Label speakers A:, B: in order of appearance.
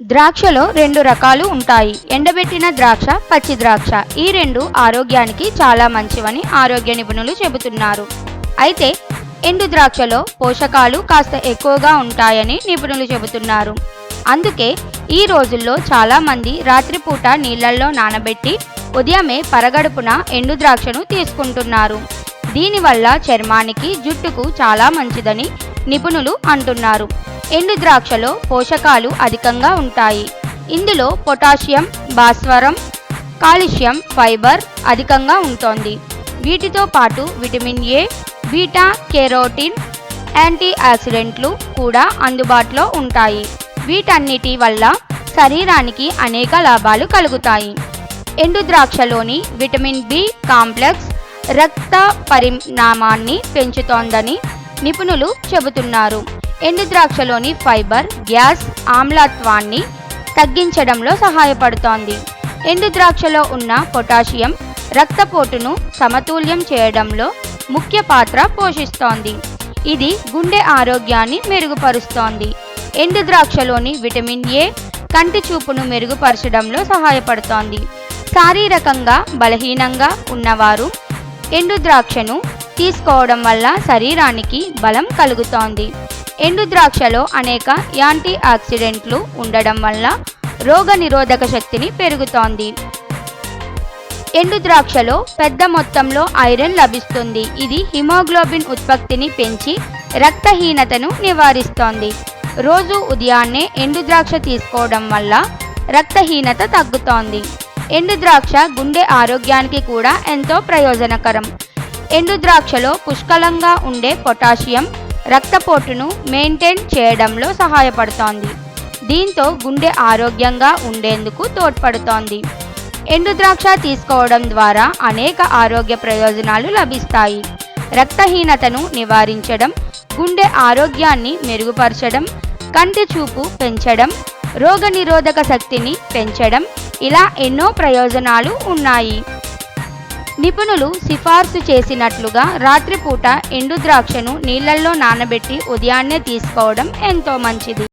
A: ద్రాక్షలో రెండు రకాలు ఉంటాయి. ఎండబెట్టిన ద్రాక్ష పచ్చి ద్రాక్ష. ఈ రెండు ఆరోగ్యానికి చాలా మంచివని ఆరోగ్య నిపుణులు చెబుతున్నారు. అయితే ఎండు ద్రాక్షలో పోషకాలు కాస్త ఎక్కువగా ఉంటాయని నిపుణులు చెబుతున్నారు. అందుకే ఈ రోజుల్లో చాలా మంది రాత్రిపూట నీళ్ళల్లో నానబెట్టి ఉదయమే పరగడుపున ఎండు ద్రాక్షను తీసుకుంటున్నారు. దీనివల్ల చర్మానికి జుట్టుకు చాలా మంచిదని నిపుణులు అంటున్నారు. ఎండు ద్రాక్షలో పోషకాలు అధికంగా ఉంటాయి. ఇందులో పొటాషియం భాస్వరం కాల్షియం ఫైబర్ అధికంగా ఉంటుంది. వీటితో పాటు vitamin A beta carotene anti ఆక్సిడెంట్లు కూడా అందుబాటులో ఉంటాయి. వీటన్నిటి వల్ల శరీరానికి అనేక లాభాలు కలుగుతాయి. ఎండు ద్రాక్షలోని విటమిన్ బి కాంప్లెక్స్ రక్త పరిణామాన్ని పెంచుతోందని నిపుణులు చెబుతున్నారు. ఎండుద్రాక్షలోని ఫైబర్ గ్యాస్ ఆమ్లత్వాన్ని తగ్గించడంలో సహాయపడుతోంది. ఎండుద్రాక్షలో ఉన్న పొటాషియం రక్తపోటును సమతుల్యం చేయడంలో ముఖ్య పాత్ర పోషిస్తోంది. ఇది గుండె ఆరోగ్యాన్ని మెరుగుపరుస్తోంది. ఎండు ద్రాక్షలోని విటమిన్ ఏ కంటి చూపును మెరుగుపరచడంలో సహాయపడుతోంది. శారీరకంగా బలహీనంగా ఉన్నవారు ఎండు ద్రాక్షను తీసుకోవడం వల్ల శరీరానికి బలం కలుగుతోంది. ఎండు ద్రాక్షలో అనేక యాంటీ ఆక్సిడెంట్లు ఉండడం వల్ల రోగ నిరోధక శక్తిని పెరుగుతోంది. ఎండు ద్రాక్షలో పెద్ద మొత్తంలో ఐరన్ లభిస్తుంది. ఇది హిమోగ్లోబిన్ ఉత్పత్తిని పెంచి రక్తహీనతను నివారిస్తోంది. రోజు ఉదయాన్నే ఎండు ద్రాక్ష తీసుకోవడం వల్ల రక్తహీనత తగ్గుతోంది. ఎండు ద్రాక్ష గుండె ఆరోగ్యానికి కూడా ఎంతో ప్రయోజనకరం. ఎండు ద్రాక్షలో పుష్కలంగా ఉండే పొటాషియం రక్తపోటును మెయింటైన్ చేయడంలో సహాయపడుతోంది. దీంతో గుండె ఆరోగ్యంగా ఉండేందుకు తోడ్పడుతోంది. ఎండుద్రాక్ష తీసుకోవడం ద్వారా అనేక ఆరోగ్య ప్రయోజనాలు లభిస్తాయి. రక్తహీనతను నివారించడం గుండె ఆరోగ్యాన్ని మెరుగుపరచడం కంటి చూపు పెంచడం రోగనిరోధక శక్తిని పెంచడం ఇలా ఎన్నో ప్రయోజనాలు ఉన్నాయి. నిపుణులు సిఫార్సు చేసినట్లుగా రాత్రిపూట ఎండు ద్రాక్షను నీళ్ళల్లో నానబెట్టి ఉదయాన్నే తీసుకోవడం ఎంతో మంచిది.